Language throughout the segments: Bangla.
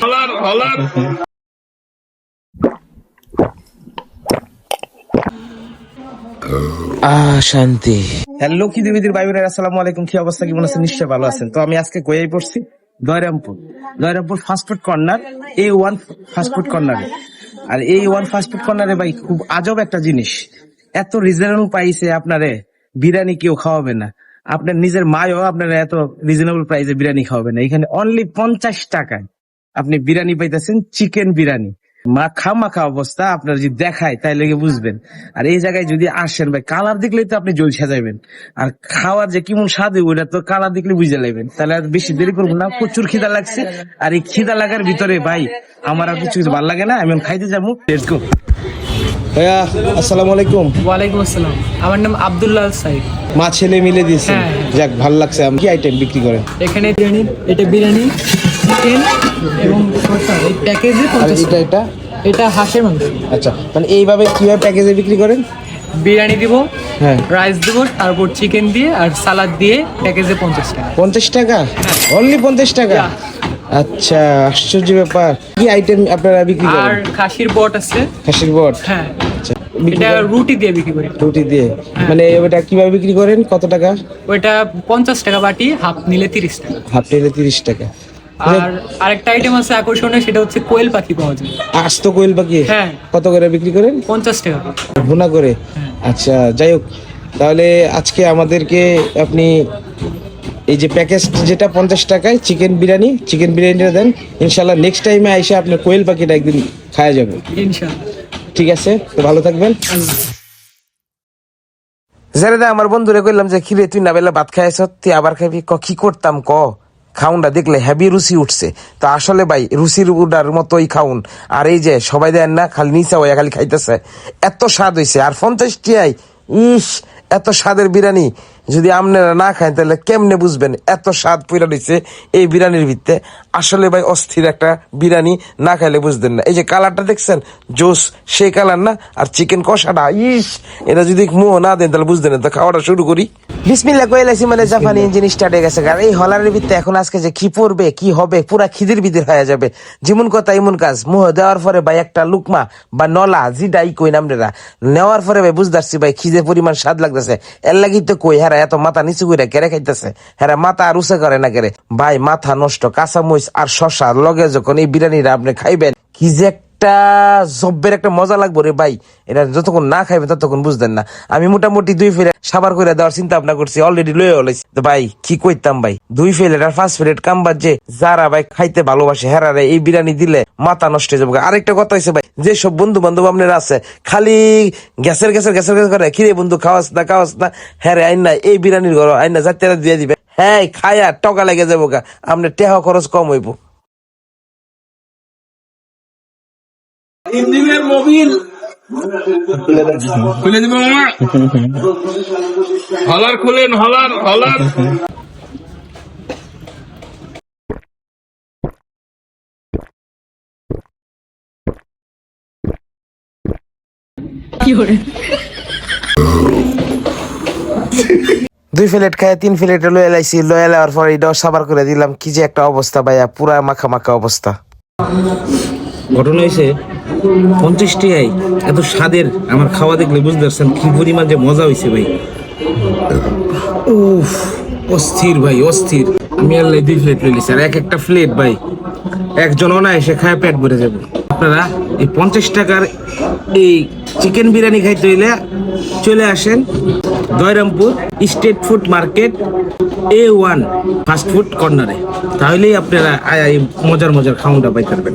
হলার হলার শান্তি। হ্যালো কি দিদির ভাই বোনেরা আসসালামু আলাইকুম কি অবস্থা? কেমন আছেন? নিশ্চয়ই ভালো আছেন। তো আমি আজকে কয়েই পড়ছি Doyrampur. Doyrampur fast food corner A one fast food corner আর এই ওয়ান ফাস্টফুড কর্নারে ভাই খুব আজব একটা জিনিস। এত রিজনেবল পাইছে আপনারে বিরিয়ানি কেউ খাওয়াবে না। আপনার নিজের মায়ও আপনার এত রিজনেবল প্রাইসে বিরিয়ানি খাওয়াবে না। এখানে অনলি পঞ্চাশ টাকায় আপনি বিরিয়ানি পাইতেছেন চিকেন বিরিয়ানি। মাখা মাখা অবস্থা, আপনার যদি দেখায় তাই লেগে বুঝবেন। আর এই জায়গায় যদি আসেন ভাই কালার দেখলেই তো আপনি জল সাজাইবেন আর খাওয়ার যে কেমন স্বাদ ওইটা তো কালার দেখলে বুঝে নেবেন তাহলে আর বেশি দেরি করব না, প্রচুর খিদা লাগছে। আর এই খিদা লাগার ভিতরে ভাই, আমার আর কিছু কিছু ভালো লাগে না, আমি খাইতে যাব। ভাইয়া আসসালামু আলাইকুম। ওয়ালাইকুম আসসালাম। আমার নাম আব্দুল্লাহ সাইদ মা ছেলে মিলে দিয়েছে। হ্যাঁ। যাক ভালো লাগছে। আমি কি আইটেম বিক্রি করেন? এখানে বিরিয়ানি এটা বিরিয়ানি চিকেন এবং কষা এই প্যাকেজে আর পঞ্চাশ এটা এটা? এটা হাঁসের মাংস। আচ্ছা মানে এইভাবে কীভাবে প্যাকেজে বিক্রি করেন? বিরিয়ানি দিব হ্যাঁ। রাইস দিব তারপর চিকেন দিয়ে আর সালাদ দিয়ে প্যাকেজে পঞ্চাশ টাকা। পঞ্চাশ টাকা? অনলি পঞ্চাশ টাকা? আচ্ছা আশ্চর্য ব্যাপার। কি আইটেম আপনারা বিক্রি আর করেন খাসির বট আছে। খাসির বট? হ্যাঁ। আচ্ছা এটা রুটি দিয়ে বিক্রি করি। রুটি দিয়ে? মানে ওটা কীভাবে বিক্রি করেন? কত টাকা? ওইটা পঞ্চাশ টাকা বাটি হাফ নিলে তিরিশ টাকা। হাফ নিলে তিরিশ টাকা। আর আরেকটা আইটেম আছে আকর্ষণীয় সেটা হচ্ছে কোয়েল পাখি পাওয়া যায়। আস্ত কোয়েল পাখি? হ্যাঁ। কত করে বিক্রি করেন? পঞ্চাশ টাকা। ভুনা করে? আচ্ছা যাই হোক। তাহলে আজকে আমাদেরকে আপনি এই যে প্যাকেজ যেটা পঞ্চাশ টাকায় চিকেন বিরিয়ানি চিকেন বিরিয়ানিটা দেন ইনশাল্লাহ নেক্সট টাইমে এসে আপনার কোয়েল পাখিটা একদিন খাওয়া যাবে ইনশাল্লাহ। ঠিক আছে? তো ভালো থাকবেন। আমার বন্ধুরে কইলাম যে খিরে তুই না বেলা ভাত খাইছ তুই আবার খাবি ক কি করতাম ক? খাউনটা দেখলে হেভি রুচি উঠছে। তো আসলে ভাই রুচির উডার মতোই খাউন। আর এই যে সবাই দেন না খালি নিচা হইয়া খালি খাইতেছে। এত স্বাদ হইছে। আর পঞ্চাশ টিয়াই ইস এত স্বাদের বিরিয়ানি। যদি আপনারা না খান তাহলে কেমনে বুঝবেন? এত স্বাদ পইরা দিচ্ছে এই বিরিয়ানির ভিত্তে। আসলে ভাই অস্থির একটা বিরিয়ানি না খাইলে বুঝতেন না। এই যে কালারটা দেখছেন জোস সেই কালার না? আর চিকেন কষাটা ইস! এটা যদি মুহ না দেন তাহলে বুঝতেন না। তো খাওয়াটা শুরু করি। বিসমিল্লা কইলাইছি মানে জাপানি ইঞ্জিন স্টার্ট হয়ে গেছে। আর এই হলারের ভিত্তে এখন আজকে যে কি পড়বে কি হবে পুরা খিদির বিদির হয়ে যাবে। যেমন কথা এমন কাজ। মুহ দেওয়ার পরে ভাই একটা লুকমা বা নলা জিডাই কই নামরেরা নেওয়ার পরে ভাই বুঝতে ভাই খিদের পরিমাণ স্বাদ লাগতেছে। এর লাগি তো কই হ্যাঁ এত মাথা নিচু করে কেড়ে খাইতেছে? হ্যাঁ মাথা আর উসে করে না কেড়ে? ভাই, মাথা নষ্ট কাঁচামরিচ আর শশা লগে যখন এই বিরিয়ানিটা আপনি খাইবেন, কি যে একটা জব্বের একটা মজা লাগবে রে ভাই। এটা যতক্ষণ না খাইবে ততক্ষণ বুঝতেন না। আমি মোটামুটি দুই ফেলে সাবার করে দেওয়ার চিন্তা ভাবনা করছি অলরেডি লয়ে হলাইছি ভাই, কি কইতাম ভাই? দুই ফেলেট আর ফার্স্ট ফেলেট কামবার যে যারা ভাই খাইতে ভালোবাসে হেরারে এই বিরিয়ানি দিলে মাথা নষ্ট হয়ে যাবে। আরেকটা কথা হয়েছে ভাই, যে সব বন্ধু বান্ধব আপনার আছে, খালি গ্যাসের গ্যাসের গ্যাসের গ্যাস করে, কিরে বন্ধু, খাওয়াস না খাওয়াস না? হ্যাঁ আইন না, এই বিরিয়ানির ঘর আইন না যাতে দিয়ে দিবে। হ্যাঁ খায়া, টকা লেগে যাব গা। আপনার টেহা খরচ কম হইব। ইঞ্জিনের মোবিল। খুলে দিব মামা। হলার খুলেন হলার হলার। দুই প্লেট খায় তিন প্লেট লয়ে লাইছি লয়ে লাওয়ার পর এটাও সাবার করে দিলাম। কি যে একটা অবস্থা ভাইয়া পুরা মাখা মাখা অবস্থা। ঘটনা হয়েছে পঞ্চাশ টিয়াই এত স্বাদের আমার খাওয়া দেখলে বুঝতে পারছেন কি পরিমাণ যে মজা হয়েছে ভাই। উফ, অস্থির ভাই, অস্থির। আমি আল্লাহ দুই প্লেট লইছি, আর এক একটা প্লেট ভাই। একজন অনায়াসে খায়, পেট ভরে যাবে। আপনারা এই পঞ্চাশ টাকার এই চিকেন বিরিয়ানি খাইতে হইলে চলে আসেন Doyrampur state food market A one fast food কর্নারে তাহলেই আপনারা আয় মজার মজার খাওয়াটা পাই পারবেন।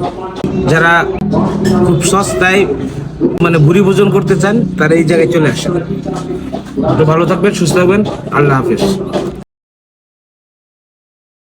যারা খুব সস্তায় মানে ভুরি ভোজন করতে চান, তারা এই জায়গায় চলে আসেন। ভালো থাকবেন, সুস্থ থাকবেন। আল্লাহ হাফেজ।